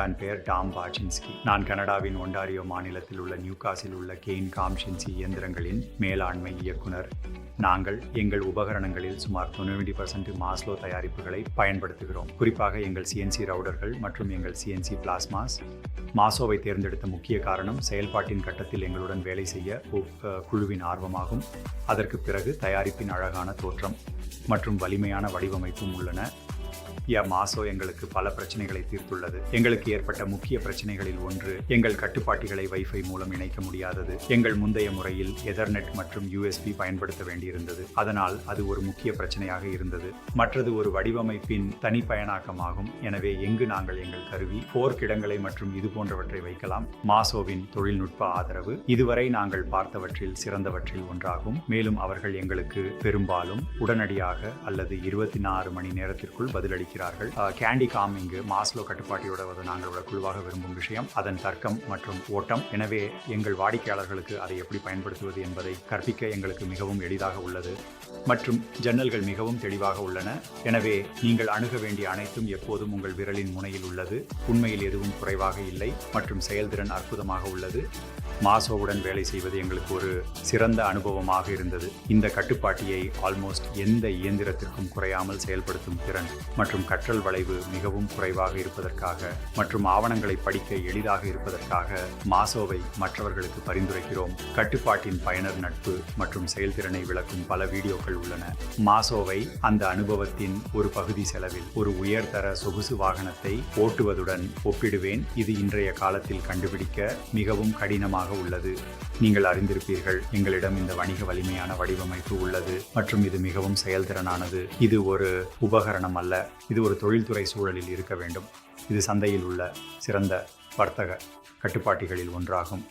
என் பெயர் டாம் பாச்சின்ஸ்கி நான் கனடாவின் ஒன்டாரியோ மாநிலத்தில் உள்ள நியூகாஸில் உள்ள கெயின் காம்ஷின்சி இயந்திரங்களின் மேலாண்மை இயக்குனர். நாங்கள் எங்கள் உபகரணங்களில் சுமார் தொண்ணூறு பர்சன்ட் மாஸ்லோ தயாரிப்புகளை பயன்படுத்துகிறோம். குறிப்பாக எங்கள் சிஎன்சி ரவுடர்கள் மற்றும் எங்கள் சிஎன்சி பிளாஸ்மாஸ். மாசோவை தேர்ந்தெடுத்த முக்கிய காரணம் செயல்பாட்டின் கட்டத்தில் எங்களுடன் வேலை செய்ய குழுவின் ஆர்வமாகும். அதற்கு பிறகு தயாரிப்பின் அழகான தோற்றம் மற்றும் வலிமையான வடிவமைப்பும் உள்ளன. மாசோ எங்களுக்கு பல பிரச்சனைகளை தீர்த்துள்ளது. எங்களுக்கு ஏற்பட்ட முக்கிய பிரச்சனைகளில் ஒன்று எங்கள் கட்டுப்பாட்டிகளை வைஃபை மூலம் இணைக்க முடியாதது. எங்கள் முந்தைய முறையில் எதர்நெட் மற்றும் யூஎஸ்பி பயன்படுத்த வேண்டியிருந்தது. அதனால் அது ஒரு முக்கிய பிரச்சனையாக இருந்தது. மற்றது ஒரு வடிவமைப்பின் தனிப்பயனாக்கமாகும். எனவே எங்கு நாங்கள் எங்கள் கருவி போர் கிடங்களை மற்றும் இது போன்றவற்றை வைக்கலாம். மாசோவின் தொழில்நுட்ப ஆதரவு. இதுவரை நாங்கள் பார்த்தவற்றில் சிறந்தவற்றில் ஒன்றாகும். மேலும் அவர்கள் எங்களுக்கு பெரும்பாலும் உடனடியாக அல்லது இருபத்தி நாலு மணி நேரத்திற்குள் பதிலளிக்கிறார்கள் அஹ், கேண்டி காம் மாஸ்லோ கட்டுப்பாட்டியோட ஒரு நாங்களோட குழுவாக விரும்பும் விஷயம். அதன் தர்க்கம் மற்றும் ஓட்டம். எனவே எங்கள் வாடிக்கையாளர்களுக்கு அதை எப்படி பயன்படுத்துவது என்பதை கற்பிக்க எங்களுக்கு மிகவும் எளிதாக உள்ளது. மற்றும் ஜன்னல்கள் மிகவும் தெளிவாக உள்ளன. எனவே நீங்கள் அணுக வேண்டிய அனைத்தும் எப்போதும் உங்கள் விரலின் முனையில் உள்ளது. உண்மையில் எதுவும் குறைவாக இல்லை மற்றும் செயல்திறன் அற்புதமாக உள்ளது. மாசோவுடன் வேலை செய்வது எங்களுக்கு ஒரு சிறந்த அனுபவமாக இருந்தது. இந்த கட்டுப்பாட்டியை ஆல்மோஸ்ட் எந்த இயந்திரத்திற்கும் குறையாமல் செயல்படுத்தும் திறன் மற்றும் மற்றும் கற்றல் வளைவு மிகவும் குறைவாக இருப்பதற்காக மற்றும் ஆவணங்களை படிக்க எளிதாக இருப்பதற்காக மாசோவை மற்றவர்களுக்கு பரிந்துரைக்கிறோம். கட்டுப்பாட்டின் பயனர் நட்பு மற்றும் செயல்திறனை விளக்கும் பல வீடியோக்கள் உள்ளன. மாசோவை அந்த அனுபவத்தின் ஒரு பகுதி செலவில் ஒரு உயர்தர சொகுசு வாகனத்தை ஓட்டுவதுடன் ஒப்பிடுவேன். இது இன்றைய காலத்தில் கண்டுபிடிக்க மிகவும் கடினமாக உள்ளது. நீங்கள் அறிந்திருப்பீர்கள் எங்களிடம் இந்த வணிக வலிமையான வடிவமைப்பு உள்ளது மற்றும் இது மிகவும் செயல்திறனானது. இது ஒரு உபகரணம் அல்ல. இது ஒரு தொழில்துறை சூழலில் இருக்க வேண்டும். இது சந்தையில் உள்ள சிறந்த வர்த்தக கட்டுப்பாட்டிகளில் ஒன்றாகும்.